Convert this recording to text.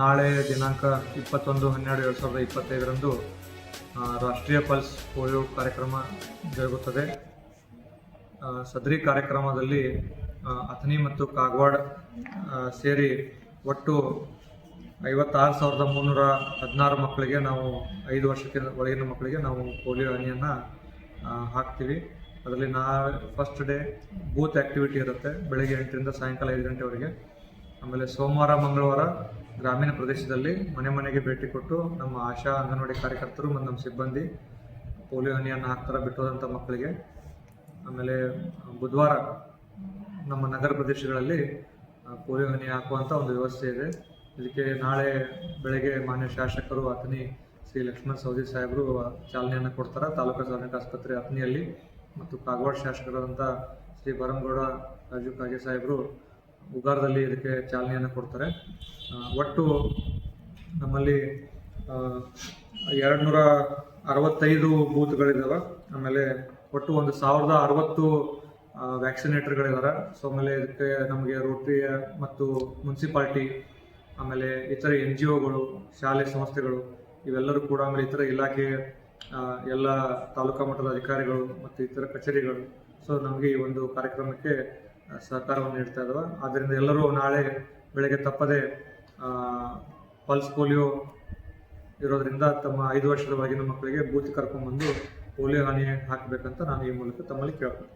ನಾಳೆ ದಿನಾಂಕ ಇಪ್ಪತ್ತೊಂದು ಹನ್ನೆರಡು ಎರಡು ಸಾವಿರದ ಇಪ್ಪತ್ತೈದರಂದು ರಾಷ್ಟ್ರೀಯ ಪಲ್ಸ್ ಪೋಲಿಯೋ ಕಾರ್ಯಕ್ರಮ ಜರುಗುತ್ತದೆ. ಸದರಿ ಕಾರ್ಯಕ್ರಮದಲ್ಲಿ ಅಥನಿ ಮತ್ತು ಕಾಗವಾಡ ಸೇರಿ ಒಟ್ಟು ಐವತ್ತಾರು ಸಾವಿರದ ಮುನ್ನೂರ ಹದಿನಾರು ಮಕ್ಕಳಿಗೆ ನಾವು, ಐದು ವರ್ಷಕ್ಕೆ ಒಳಗಿನ ಮಕ್ಕಳಿಗೆ ನಾವು ಪೋಲಿಯೋ ಹನಿಯನ್ನು ಹಾಕ್ತೀವಿ. ಅದರಲ್ಲಿ ನಾ ಫಸ್ಟ್ ಡೇ ಬೂತ್ ಆ್ಯಕ್ಟಿವಿಟಿ ಇರುತ್ತೆ, ಬೆಳಗ್ಗೆ ಎಂಟರಿಂದ ಸಾಯಂಕಾಲ ಐದು ಗಂಟೆವರೆಗೆ. ಆಮೇಲೆ ಸೋಮವಾರ, ಮಂಗಳವಾರ ಗ್ರಾಮೀಣ ಪ್ರದೇಶದಲ್ಲಿ ಮನೆ ಮನೆಗೆ ಭೇಟಿ ಕೊಟ್ಟು ನಮ್ಮ ಆಶಾ ಅಂಗನವಾಡಿ ಕಾರ್ಯಕರ್ತರು ಮತ್ತು ನಮ್ಮ ಸಿಬ್ಬಂದಿ ಪೋಲಿಯೋ ಹನಿಯನ್ನು ಹಾಕ್ತಾರೆ ಬಿಟ್ಟೋದಂಥ ಮಕ್ಕಳಿಗೆ. ಆಮೇಲೆ ಬುಧವಾರ ನಮ್ಮ ನಗರ ಪ್ರದೇಶಗಳಲ್ಲಿ ಪೋಲಿಯೋ ಹನಿ ಹಾಕುವಂಥ ಒಂದು ವ್ಯವಸ್ಥೆ ಇದೆ. ಇದಕ್ಕೆ ನಾಳೆ ಬೆಳಗ್ಗೆ ಮಾನ್ಯ ಶಾಸಕರು ಅಥಣಿ ಶ್ರೀ ಲಕ್ಷ್ಮಣ್ ಸೌದಿ ಸಾಹೇಬರು ಚಾಲನೆಯನ್ನು ಕೊಡ್ತಾರೆ. ತಾಲೂಕು ಸಾರ್ವಜನಿಕ ಆಸ್ಪತ್ರೆ ಅಥಣಿಯಲ್ಲಿ ಮತ್ತು ಕಾಗವಾಡ ಶಾಸಕರಾದಂಥ ಶ್ರೀ ಬರಂಗೌಡ, ರಾಜು ಕಾಗೆ ಸಾಹೇಬರು ಉಗಾರದಲ್ಲಿ ಇದಕ್ಕೆ ಚಾಲನೆಯನ್ನು ಕೊಡ್ತಾರೆ. ಒಟ್ಟು ನಮ್ಮಲ್ಲಿ ಎರಡು ನೂರ ಅರವತ್ತೈದು ಬೂತ್ಗಳಿದ್ದಾವೆ ಆಮೇಲೆ ಒಟ್ಟು ಒಂದು ಸಾವಿರದ ಅರವತ್ತು ವ್ಯಾಕ್ಸಿನೇಟರ್ಗಳಿದ್ದಾರೆ ಸೊ ಆಮೇಲೆ ಇದಕ್ಕೆ ನಮಗೆ ರೋಟ್ರಿ ಮತ್ತು ಮುನ್ಸಿಪಾಲ್ಟಿ, ಆಮೇಲೆ ಇತರ ಎನ್ ಜಿ ಒಗಳು ಶಾಲೆ ಸಂಸ್ಥೆಗಳು, ಇವೆಲ್ಲರೂ ಕೂಡ ಆಮೇಲೆ ಇತರ ಇಲಾಖೆ ಎಲ್ಲ ತಾಲೂಕಾ ಮಟ್ಟದ ಅಧಿಕಾರಿಗಳು ಮತ್ತು ಇತರ ಕಚೇರಿಗಳು. ಸೊ ನಮಗೆ ಈ ಒಂದು ಕಾರ್ಯಕ್ರಮಕ್ಕೆ ಸಹಕಾರವನ್ನು ನೀಡ್ತಾ ಇದ್ದಾವೆ ಆದ್ದರಿಂದ ಎಲ್ಲರೂ ನಾಳೆ ಬೆಳಗ್ಗೆ ತಪ್ಪದೆ ಪಲ್ಸ್ ಪೋಲಿಯೋ ಇರೋದ್ರಿಂದ ತಮ್ಮ ಐದು ವರ್ಷದ ಒಳಗಿನ ಮಕ್ಕಳಿಗೆ ಬೂತ್ ಕರ್ಕೊಂಡ್ಬಂದು ಪೋಲಿಯೋ ಹನಿ ಹಾಕಬೇಕಂತ ನಾನು ಈ ಮೂಲಕ ತಮ್ಮಲ್ಲಿ ಕೇಳ್ತೀನಿ